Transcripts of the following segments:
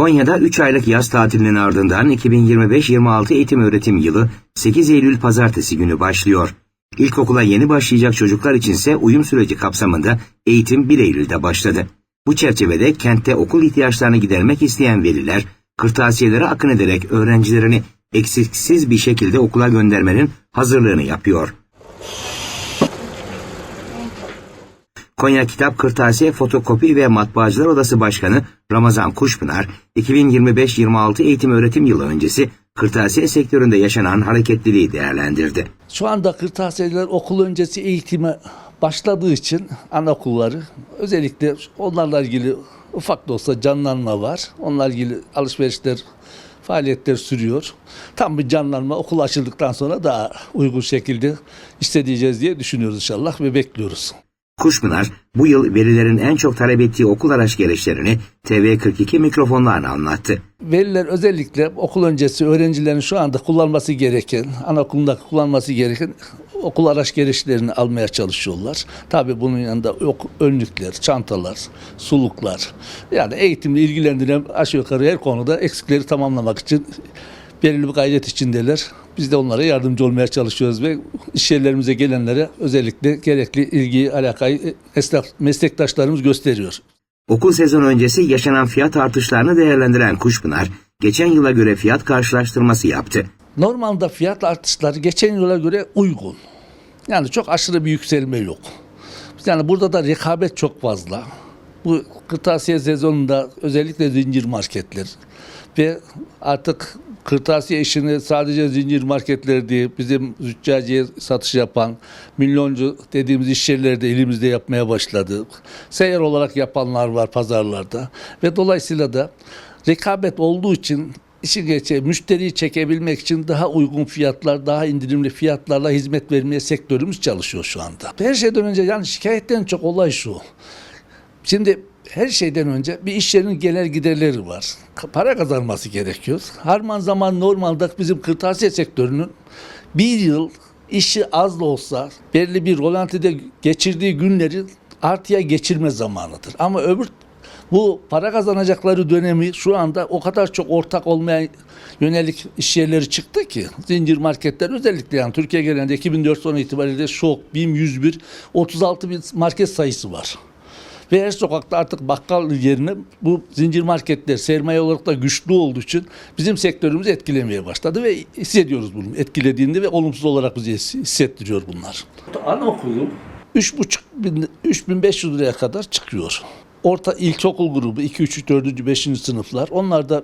Konya'da 3 aylık yaz tatilinin ardından 2025-26 eğitim öğretim yılı 8 Eylül pazartesi günü başlıyor. İlkokula yeni başlayacak çocuklar içinse uyum süreci kapsamında eğitim 1 Eylül'de başladı. Bu çerçevede kentte okul ihtiyaçlarını gidermek isteyen veliler kırtasiyelere akın ederek öğrencilerini eksiksiz bir şekilde okula göndermenin hazırlığını yapıyor. Konya Kitap Kırtasiye Fotokopi ve Matbaacılar Odası Başkanı Ramazan Kuşpınar, 2025-26 eğitim öğretim yılı öncesi kırtasiye sektöründe yaşanan hareketliliği değerlendirdi. Şu anda kırtasiyeler okul öncesi eğitime başladığı için anaokulları özellikle onlarla ilgili ufak da olsa canlanma var. Onlarla ilgili alışverişler, faaliyetler sürüyor. Tam bir canlanma okul açıldıktan sonra daha uygun şekilde isteyeceğiz diye düşünüyoruz inşallah ve bekliyoruz. Kuşpınar, bu yıl velilerin en çok talep ettiği okul araç gereçlerini TV42 mikrofonlarına anlattı. Veliler özellikle okul öncesi öğrencilerin şu anda kullanması gereken, anaokulunda kullanması gereken okul araç gereçlerini almaya çalışıyorlar. Tabii bunun yanında yok, önlükler, çantalar, suluklar. Yani eğitimle ilgilendiren aşağı yukarı her konuda eksikleri tamamlamak için belirli bir gayret içindeler. Biz de onlara yardımcı olmaya çalışıyoruz ve iş yerlerimize gelenlere özellikle gerekli ilgiyi, alakayı esnaf, meslektaşlarımız gösteriyor. Okul sezonu öncesi yaşanan fiyat artışlarını değerlendiren Kuşpınar, geçen yıla göre fiyat karşılaştırması yaptı. Normalde fiyat artışları geçen yıla göre uygun. Yani çok aşırı bir yükselme yok. Yani burada da rekabet çok fazla. Bu kırtasiye sezonunda özellikle zincir marketler ve artık kırtasiye işini sadece zincir marketler değil bizim züccaciye satış yapan milyoncu dediğimiz iş yerleri de elimizde yapmaya başladık. Seyyar olarak yapanlar var pazarlarda ve dolayısıyla da rekabet olduğu için işi geçe müşteriyi çekebilmek için daha uygun fiyatlar, daha indirimli fiyatlarla hizmet vermeye sektörümüz çalışıyor şu anda. Her şeyden önce yani şikayetten çok olay şu. Şimdi her şeyden önce bir iş yerinin genel giderleri var. Para kazanması gerekiyor. Harman zaman normalde bizim kırtasiye sektörünün bir yıl işi az da olsa belli bir rolantide geçirdiği günleri artıya geçirme zamanıdır. Ama öbür bu para kazanacakları dönemi şu anda o kadar çok ortak olmaya yönelik iş yerleri çıktı ki zincir marketler özellikle yani Türkiye genelinde 2004 sonu itibariyle şok, BİM 101, 36 bin market sayısı var. Ve her sokakta artık bakkal yerine bu zincir marketler sermaye olarak da güçlü olduğu için bizim sektörümüzü etkilemeye başladı ve hissediyoruz bunu. Etkilediğinde ve olumsuz olarak bizi hissettiriyor bunlar. Anaokulu 3,5 bin, 3500 liraya kadar çıkıyor. Orta ilkokul grubu 2, 3, 4, 5. sınıflar onlar da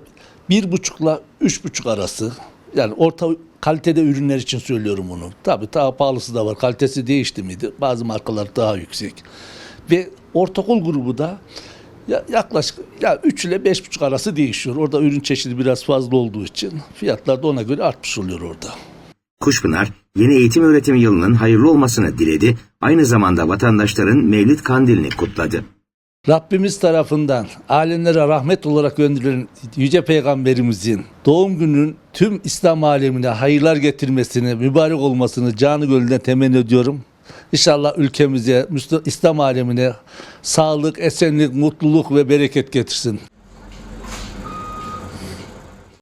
1,5 ile 3,5 arası. Yani orta kalitede ürünler için söylüyorum bunu. Tabii daha pahalısı da var. Kalitesi değişti miydi? Bazı markalar daha yüksek. Ve ortaokul grubu da ya- yaklaşık ya 3 ile 5,5 arası değişiyor. Orada ürün çeşidi biraz fazla olduğu için fiyatlar da ona göre artmış oluyor orada. Kuşpınar, yeni eğitim öğretim yılının hayırlı olmasını diledi, aynı zamanda vatandaşların Mevlid Kandilini kutladı. Rabbimiz tarafından alemlere rahmet olarak gönderilen Yüce Peygamberimizin doğum gününün tüm İslam alemine hayırlar getirmesini, mübarek olmasını canı gönülden temenni ediyorum. İnşallah ülkemize, İslam alemine sağlık, esenlik, mutluluk ve bereket getirsin.